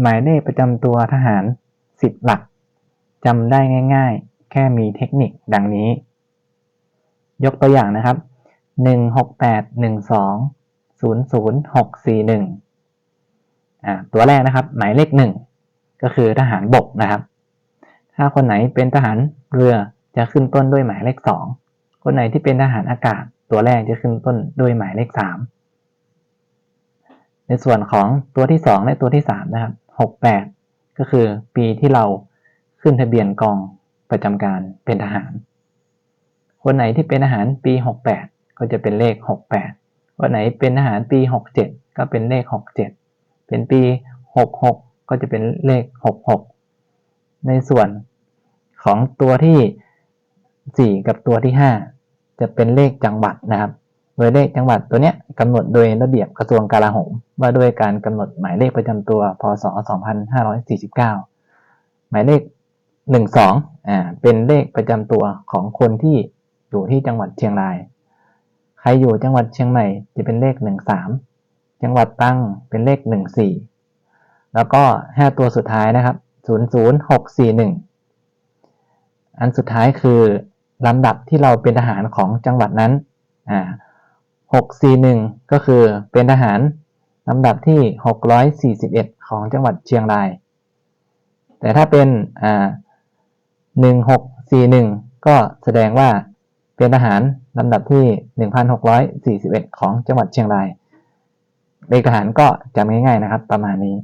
หมายเลขประจำตัวทหาร 10 หลักจำได้ง่าย ๆ แค่มีเทคนิคดังนี้ ยกตัวอย่างนะครับ 1681200641อ่าตัวแรกนะครับ หมายเลข 1 ก็คือทหารบกนะครับ ถ้าคนไหนเป็นทหารเรือจะขึ้นต้นด้วยหมายเลข 2 คนไหนที่เป็นทหารอากาศ ตัวแรกจะขึ้นต้นด้วยหมายเลข 3 ในส่วนของตัวที่ 2 และตัวที่ 3 นะครับ 68 ก็คือปีที่เราขึ้นทะเบียนกองประจำการเป็นทหาร คนไหนที่เป็นทหารปี 68 ก็จะเป็นเลข 68คนไหนเป็นทหารปี 67 ก็เป็นเลข 67 เป็นปี 66 ก็จะเป็นเลข 66 ในส่วนของตัวที่ 4 กับตัวที่ 5 จะเป็นเลขจังหวัดนะครับ โดยเลขจังหวัดตัวเนี้ยกำหนดโดยระเบียบกระทรวงกลาโหม ว่าด้วยการกำหนดหมายเลขประจำตัว พศ 2549 หมายเลข 12 อ่า เป็นเลขประจำตัวของคนที่อยู่ที่จังหวัดเชียงราย ใครอยู่จังหวัดเชียงใหม่จะเป็นเลข 13 จังหวัดตรังเป็นเลข 14 แล้วก็ 5 ตัวสุดท้ายนะครับ 00641 อันสุดท้ายคือลำดับที่เราเป็นทหารของจังหวัดนั้น อ่า 641 ก็คือเป็นทหารลำดับที่ 641 ของจังหวัดเชียงราย แต่ถ้าเป็นอ่า1641 ก็แสดงว่าเป็นทหารลำดับที่ 1641 ของจังหวัดเชียงรายเลขทหารก็จำง่ายๆนะครับ ประมาณนี้